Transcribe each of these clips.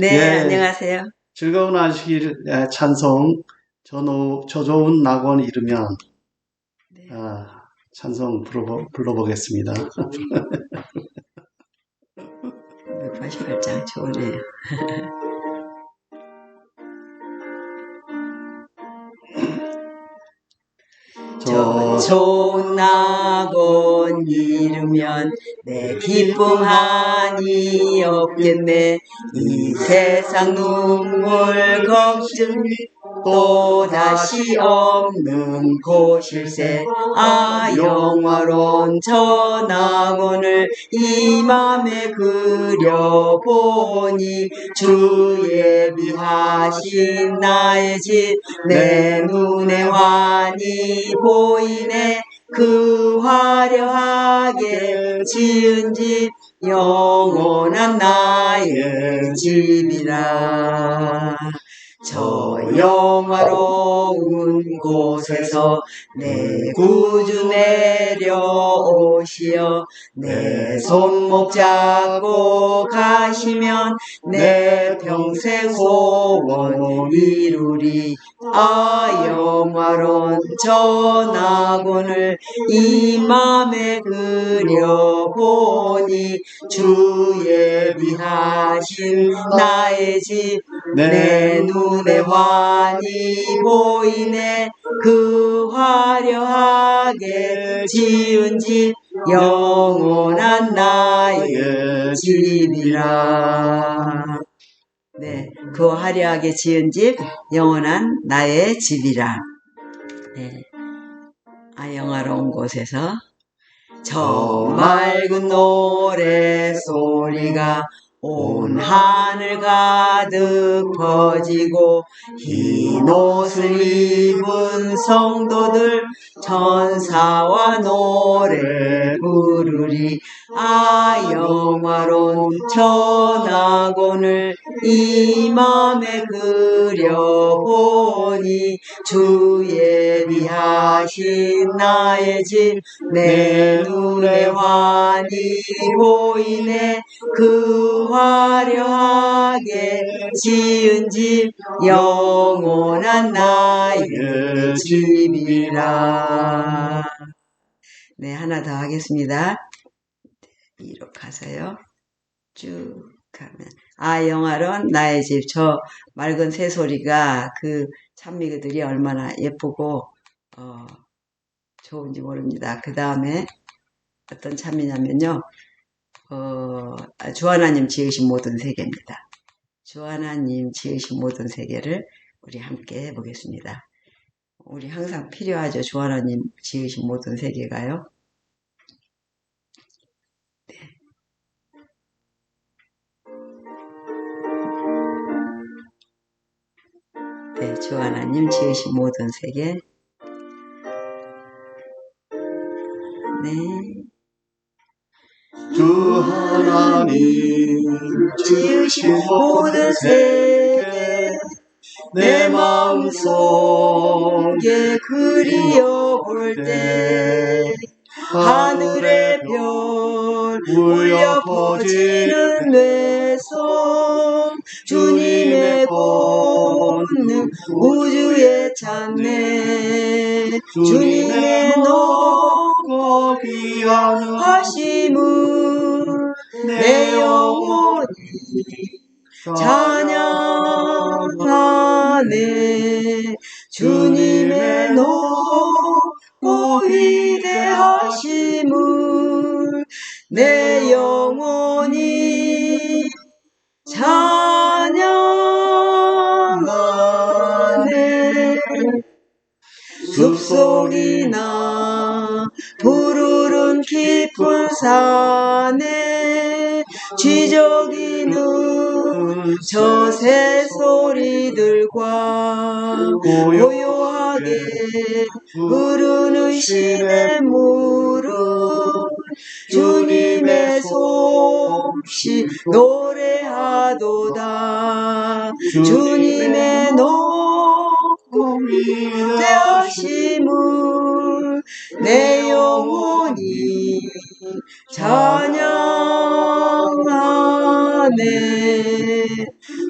네, 예. 안녕하세요. 즐거운 안식일 예, 찬송 저, 저 좋은 낙원 이르면 네. 아, 찬송 불러보, 불러보겠습니다. 188장 좋으네요. 저 좋은 낙원 이루면 내 기쁨 한이 없겠네. 이 세상 눈물 걱정 또 다시 없는 곳일세. 아 영화로운 저 낙원을 이 맘에 그려보니 주의 비하신 나의 집 내 눈에 환히 보이네. 그 화려하게 지은 집영 내 구주 내려오시어. 내 손목 잡고 가시면 내 평생 소원 이루리. 아 영화로운 저 낙원을 이 맘에 그려보니 주의 비하신 나의 집 내 눈에 환히 보이네 그 화려하게 지은 집 영원한 나의 집이라. 네, 그 화려하게 지은 집 영원한 나의 집이라. 네, 아 영화로운 곳에서 저 맑은 노래 소리가 온 하늘 가득 퍼지고 흰 옷을 입은 성도들 천사와 노래 부르리. 아 영화로운 저 낙원을 이 맘에 그려보니 주의 비하신 나의 집 내 눈에 환히 보이네. 그 화려하게 지은 집 영원한 나의 집이라. 네 하나 더 하겠습니다. 이렇게 가서요. 쭉 가면. 아 영화론 나의 집. 저 맑은 새소리가 그 찬미그들이 얼마나 예쁘고 어, 좋은지 모릅니다. 그 다음에 어떤 찬미냐면요 어, 아, 주 하나님 지으신 모든 세계입니다. 주 하나님 지으신 모든 세계를 우리 함께 해보겠습니다. 우리 항상 필요하죠. 주 하나님 지으신 모든 세계가요. 네. 네, 주 하나님 지으신 모든 세계. 하나님 지으신 모든 세계 내 마음속에 그리워볼 때 하늘의 별 울려 퍼지는 외성 주님의 본능 우주의 찬내 주님의 높고 귀한 하심을 내 영혼이 찬양하네. 주님의 높고 위대하심을 내 영혼이 찬양하네. 숲속이나 푸르른 깊은 산에 쥐저기는 저 새 소리들과 고요하게 흐르는 시냇물은 주님의 솜씨 노래하도다. 주님의 높고 위대하심을 내 영혼이 찬양 하네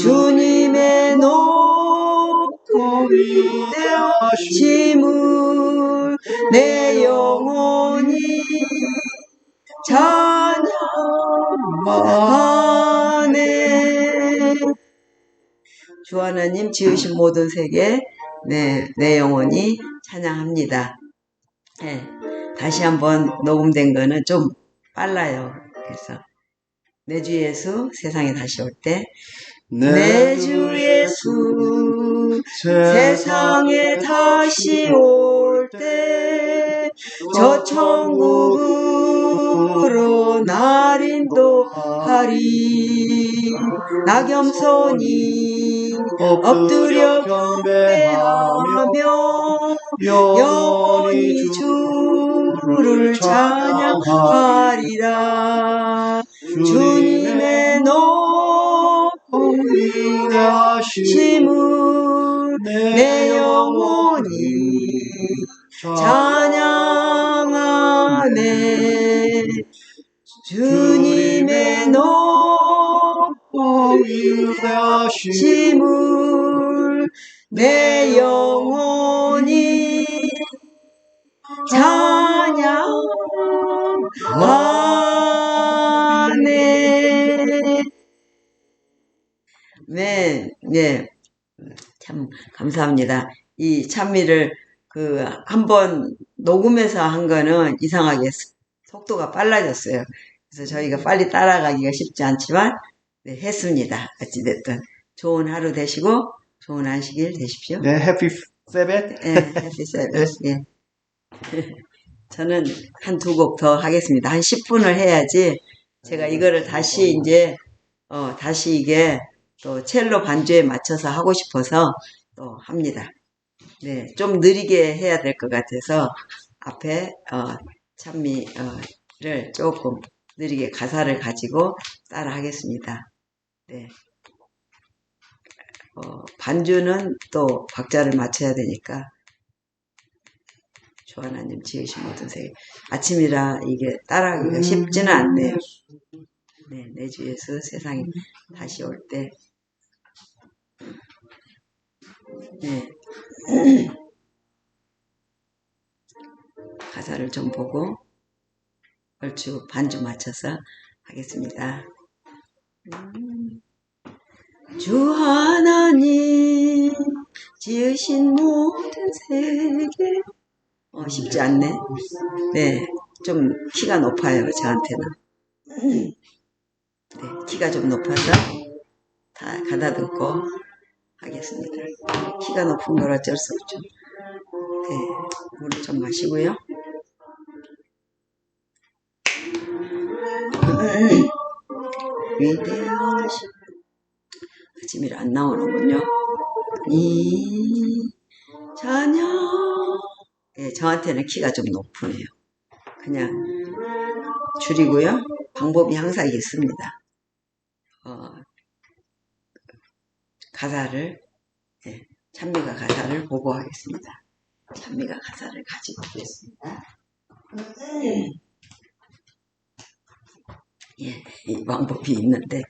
주님의 높고 위대하심을 내 영혼이 찬양하네 주 하나님 지으신 모든 세계 네, 내 영혼이 찬양합니다. 네, 다시 한번 녹음된 거는 좀 빨라요. 그래서 내 주 예수 세상에 다시 올 때. 내 주 예수 세상에 다시 올 때. 저 천국으로 날 인도하리. 나 겸손히 엎드려 경배하며 영원히 주를 찬양하리라 주님의 높으심을 내 영혼이 찬양하네. 주님의 높으심을 내 영혼이 찬양하네 네, 네. 참 감사합니다. 이 찬미를 그 한 번 녹음해서 한 거는 이상하게 속도가 빨라졌어요. 그래서 저희가 빨리 따라가기가 쉽지 않지만 네, 했습니다. 어찌됐든 좋은 하루 되시고 좋은 안식일 되십시오. 네, 해피 세벳. 네, 해피 세븐. 예. 저는 한 두 곡 더 하겠습니다. 한 10분을 해야지 제가 이거를 다시 이제 어 다시 이게 또 첼로 반주에 맞춰서 하고 싶어서 또 합니다. 네, 좀 느리게 해야 될 것 같아서 앞에 어, 찬미를 조금 느리게 가사를 가지고 따라 하겠습니다. 네. 어, 반주는 또 박자를 맞춰야 되니까 주 하나님 지으신 모든 세계 아침이라 이게 따라하기가 쉽지는 않네요. 네, 내 주 예수 세상에 다시 올 때. 네. 가사를 좀 보고 얼추 반주 맞춰서 하겠습니다. 음. 주 하나님 지으신 모든 세계 어, 쉽지 않네. 네, 좀 키가 높아요 저한테는. 네, 키가 좀 높아서 다 가다듬고 하겠습니다. 키가 높은 걸 어쩔 수 없죠. 네, 물을 좀 마시고요. 위대하신 아침이라 안 나오는군요. 이 찬양 예, 저한테는 키가 좀 높으네요. 그냥 줄이고요. 방법이 항상 있습니다. 어, 가사를 예, 찬미가 가사를 보고 하겠습니다. 찬미가 가사를 가지고 오겠습니다. 예, 이 방법이 있는데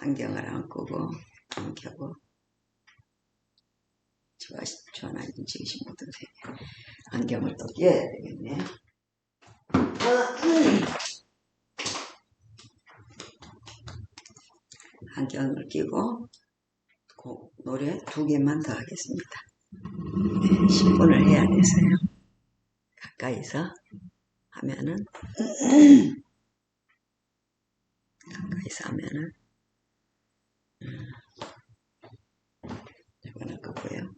안경을 안 끄고 안 켜고 주하나님 지으신 모든 세계 안경을 또 껴야 되겠네. 안경을 끼고 곡, 노래 두 개만 더 하겠습니다. 네, 10분을 해야 돼서요. 가까이서 하면은 가까이서 하면은 음, 이거는 끄고요.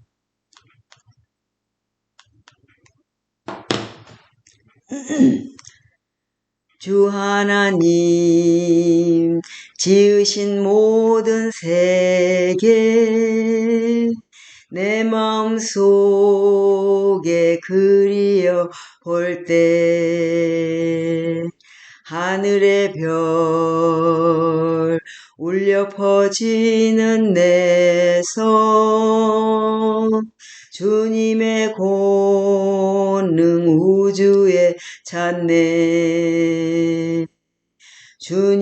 주 하나님 지으신 모든 세계 내 마음속에 그리어 볼때 하늘의 별 울려 퍼지는 내성 주님의 권능 우주에 찾네. 주님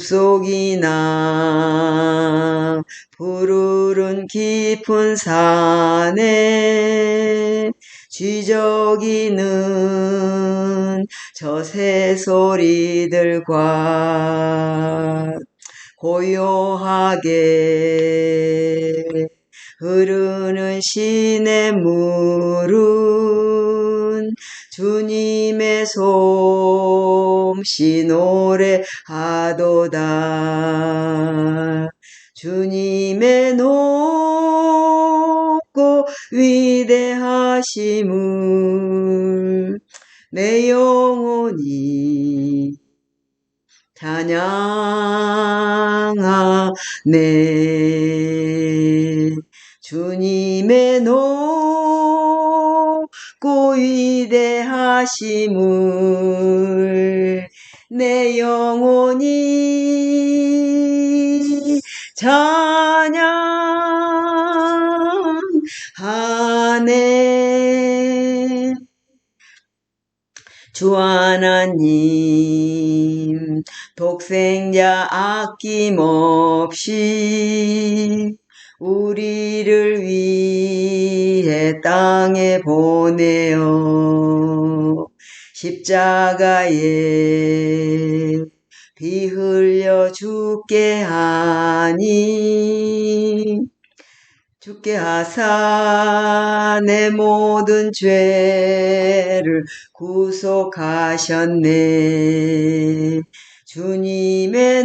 숲속이나 푸르른 깊은 산에 쥐저기는 저 새소리들과 고요하게 흐르는 시냇물은 주님의 솜씨 노래하도다. 주님의 높고 위대하심을 내 영혼이 찬양하네. 주님의 높 고 위대하심을 내 영혼이 찬양하네. 주 하나님 독생자 아낌없이 우리를 위해 땅에 보내어 십자가에 피 흘려 죽게 하니 죽게 하사 내 모든 죄를 구속하셨네. 주님의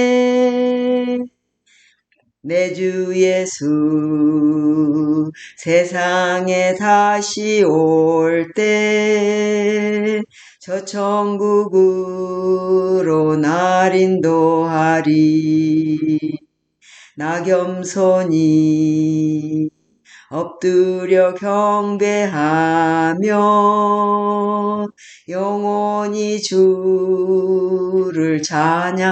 내 주 예수 세상에 다시 올 때 저 천국으로 날 인도하리 나 겸손히 엎드려 경배하며 영원히 주를 찬양하리라.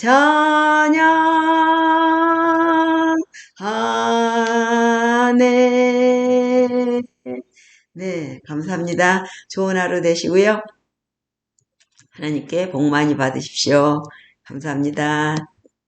찬양하네. 네, 감사합니다. 좋은 하루 되시고요. 하나님께 복 많이 받으십시오. 감사합니다.